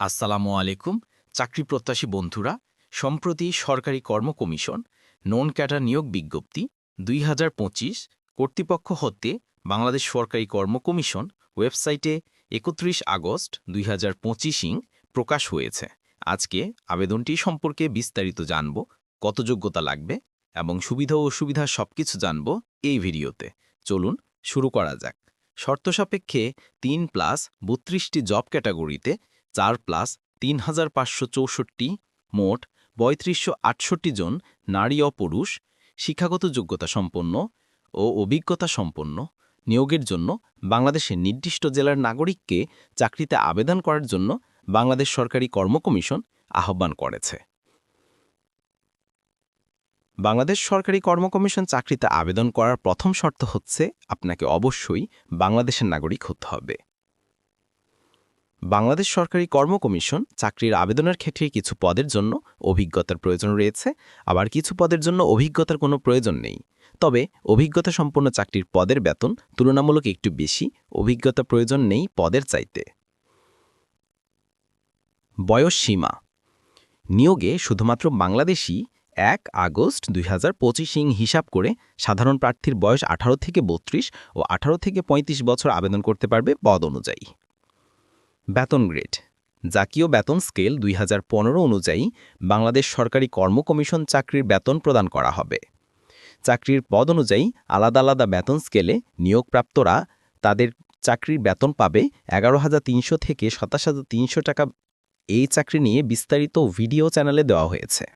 আসসালামু আলাইকুম, চাকরি প্রত্যাশী বন্ধুরা। সম্প্রতি সরকারি কর্ম কমিশন নন ক্যাটার নিয়োগ বিজ্ঞপ্তি দুই হাজার পঁচিশ কর্তৃপক্ষ হতে বাংলাদেশ সরকারি কর্ম কমিশন ওয়েবসাইটে একত্রিশ আগস্ট দুই হাজার পঁচিশ ইং প্রকাশ হয়েছে। আজকে আবেদনটি সম্পর্কে বিস্তারিত জানব, কত যোগ্যতা লাগবে এবং সুবিধা ও অসুবিধা সবকিছু জানব এই ভিডিওতে। চলুন শুরু করা যাক। শর্ত সাপেক্ষে তিন প্লাস বত্রিশটি জব ক্যাটাগরিতে চার প্লাস তিন হাজার পাঁচশো চৌষট্টি মোট পঁয়ত্রিশশো আটষট্টি জন নারী ও পুরুষ, শিক্ষাগত যোগ্যতা সম্পন্ন ও অভিজ্ঞতা সম্পন্ন, নিয়োগের জন্য বাংলাদেশের নির্দিষ্ট জেলার নাগরিককে চাকরিতে আবেদন করার জন্য বাংলাদেশ সরকারি কর্ম কমিশন আহ্বান করেছে। বাংলাদেশ সরকারি কর্ম কমিশন চাকরিতে আবেদন করার প্রথম শর্ত হচ্ছে, আপনাকে অবশ্যই বাংলাদেশের নাগরিক হতে হবে। বাংলাদেশ সরকারি কর্ম কমিশন চাকরির আবেদনের ক্ষেত্রে কিছু পদের জন্য অভিজ্ঞতার প্রয়োজন রয়েছে, আবার কিছু পদের জন্য অভিজ্ঞতার কোনো প্রয়োজন নেই। তবে অভিজ্ঞতা সম্পন্ন চাকরির পদের বেতন তুলনামূলক একটু বেশি, অভিজ্ঞতা প্রয়োজন নেই পদের চাইতে। বয়স সীমা। নিয়োগে শুধুমাত্র বাংলাদেশি এক আগস্ট দুই হাজার হিসাব করে সাধারণ প্রার্থীর বয়স আঠারো থেকে বত্রিশ ও আঠারো থেকে ৩৫ বছর আবেদন করতে পারবে পদ অনুযায়ী। বেতন গ্রেড। জাতীয় বেতন স্কেল দুই হাজার পনেরো অনুযায়ী বাংলাদেশ সরকারি কর্ম কমিশন চাকরির বেতন প্রদান করা হবে। চাকরির পদ অনুযায়ী আলাদা আলাদা বেতন স্কেলে নিয়োগপ্রাপ্তরা তাদের চাকরির বেতন পাবে এগারো হাজার তিনশো থেকে সাতাশ হাজার তিনশো টাকা। এই চাকরি নিয়ে বিস্তারিত ভিডিও চ্যানেলে দেওয়া হয়েছে।